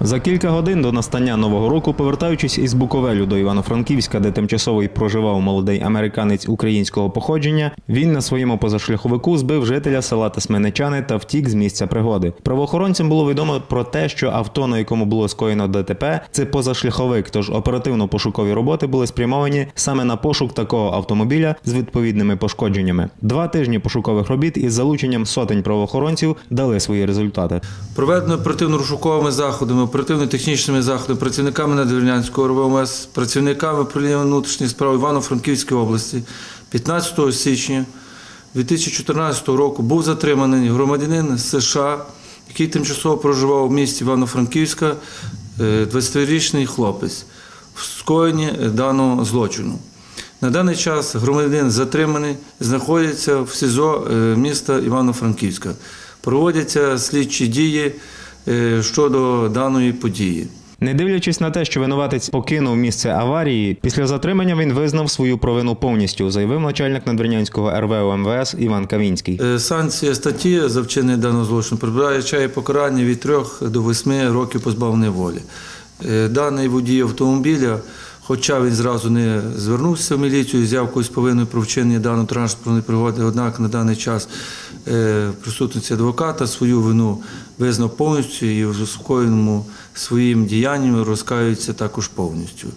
За кілька годин до настання нового року, повертаючись із Буковелю до Івано-Франківська, де тимчасово й проживав молодий американець українського походження, він на своєму позашляховику збив жителя села Тесменичани та втік з місця пригоди. Правоохоронцям було відомо про те, що авто, на якому було скоєно ДТП, це позашляховик. Тож оперативно-пошукові роботи були спрямовані саме на пошук такого автомобіля з відповідними пошкодженнями. Два тижні пошукових робіт із залученням сотень правоохоронців дали свої результати. Проведено оперативно-розшуковими заходами, оперативно-технічними заходами, працівниками Надвірнянського РВМС, працівниками управління внутрішніх справ Івано-Франківської області 15 січня 2014 року був затриманий громадянин США, який тимчасово проживав в місті Івано-Франківська, е, 20-річний хлопець в скоєнні даного злочину. На даний час громадянин затриманий, знаходиться в СІЗО е, міста Івано-Франківська. Проводяться слідчі дії е, щодо даної події. Не дивлячись на те, що винуватець покинув місце аварії, після затримання він визнав свою провину повністю, заявив начальник надвірнянського РВ МВС Іван Кавінський. Е, Санкція статті за вчинення даного злочину передбачає покарання від 3 до 8 років позбавлення волі. Е, Даний водій автомобіля, хоча він зразу не звернувся в міліцію взяв явкою повинну про вчинення даної транспортної пригоди, однак на даний час е, присутності адвоката свою вину визнав повністю і в скоєному своїм діянням розкаюється також повністю.